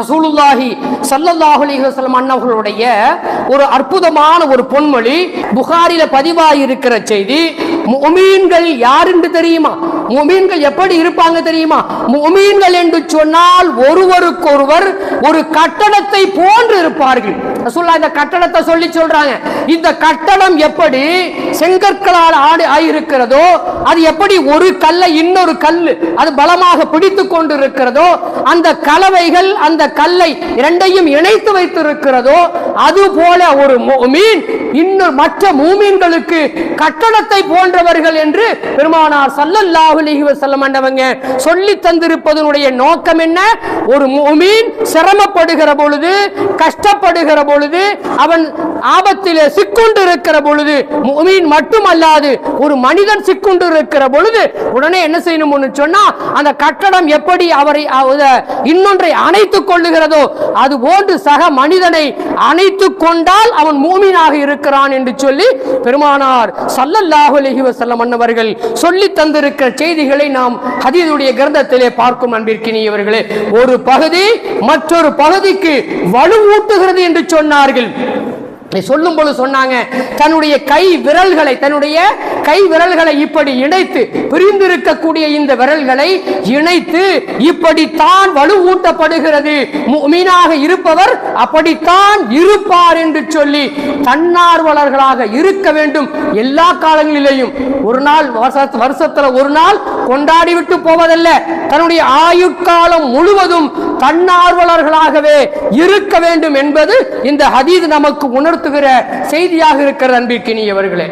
ரசூலுல்லாஹி ஸல்லல்லாஹு அலைஹி அண்ணவர்களுடைய ஒரு அற்புதமான ஒரு பொன்மொழி புகாரில பதிவாயிருக்கிற செய்தி முமீன்கள் யார் என்று தெரியுமா? முமீன்கள் எப்படி இருப்பாங்க தெரியுமா? முமீன்கள் என்று சொன்னால் ஒருவருக்கொருவர் ஒரு கட்டடத்தை போன்று இருப்பார்கள். ரசூல்லா இந்த கட்டடத்தை சொல்லி சொல்றாங்க. இந்த கட்டடம் எப்படி செங்கற்களால் ஆடு ஆயிருக்கிறதோ அது எப்படி ஒரு கல்லை இன்னொரு கல்லு அது பலமாக பிடித்து கொண்டு இருக்கிறதோ அந்த கலவைகள் அந்த கல்லை இரண்டையும் இணைத்து வைத்திருக்கிறதோ அது போல ஒரு மீன் இன்னும் மற்ற மூமீன்களுக்கு கட்டணத்தை போன்றவர்கள் என்று பெருமானார் சல்லல்லாஹு அலைஹி வஸல்லம் ஆண்டவங்க சொல்லி தந்திருப்பதனுடைய நோக்கம் என்ன? ஒரு மூமீன் சிரமப்படுகிற பொழுது கஷ்டப்படுகிற பொழுது அவன் ஆபத்திலே சிக்குண்டு இருக்கிற பொழுது மூமீன் மட்டுமல்லாது ஒரு மனிதன் சிக்குண்டு இருக்கிற பொழுது உடனே என்ன செய்யணும்னு சொன்னா அந்த கட்டடம் எப்படி அவரை இன்னொன்றை அணைத்துக் கொள்ளுகிறதோ அது போன்று சக மனிதனை அணைத்துக் கொண்டால் அவன் மூமினாக இருக்கிறான் என்று சொல்லி பெருமானார் சல்லல்லாஹு அலைஹி வஸல்லம் அன்னவர்கள் சொல்லி தந்திருக்கிற செய்திகளை நாம் ஹதீதுடைய கிரந்தத்திலே பார்க்கும் அன்பிற்கினியவர்களே ஒரு பகுதி மற்றொரு பகுதிக்கு வலுவூட்டுகிறது என்று சொன்னார்கள். சொல்லும் பொழுது சொன்னாங்க தன்னுடைய கை விரல்களை தன்னுடைய கை விரல்களை இப்படி இணைத்து பிரிந்திருக்கக்கூடிய இந்த விரல்களை இணைத்து இப்படித்தான் வலுவூட்டப்படுகிறது. மீனாக இருப்பவர் அப்படித்தான் இருப்பார் என்று சொல்லி தன்னார்வலர்களாக இருக்க வேண்டும் எல்லா காலங்களிலேயும். ஒரு நாள் வருஷ- வருஷத்துல ஒரு நாள் கொண்டாடி விட்டு போவதல்ல. தன்னுடைய ஆயுட்காலம் முழுவதும் தன்னார்வலர்களாகவே இருக்க வேண்டும் என்பது இந்த ஹதீது நமக்கு உணர்த்துகிற செய்தியாக இருக்கிற அன்பிற்கினியவர்களே.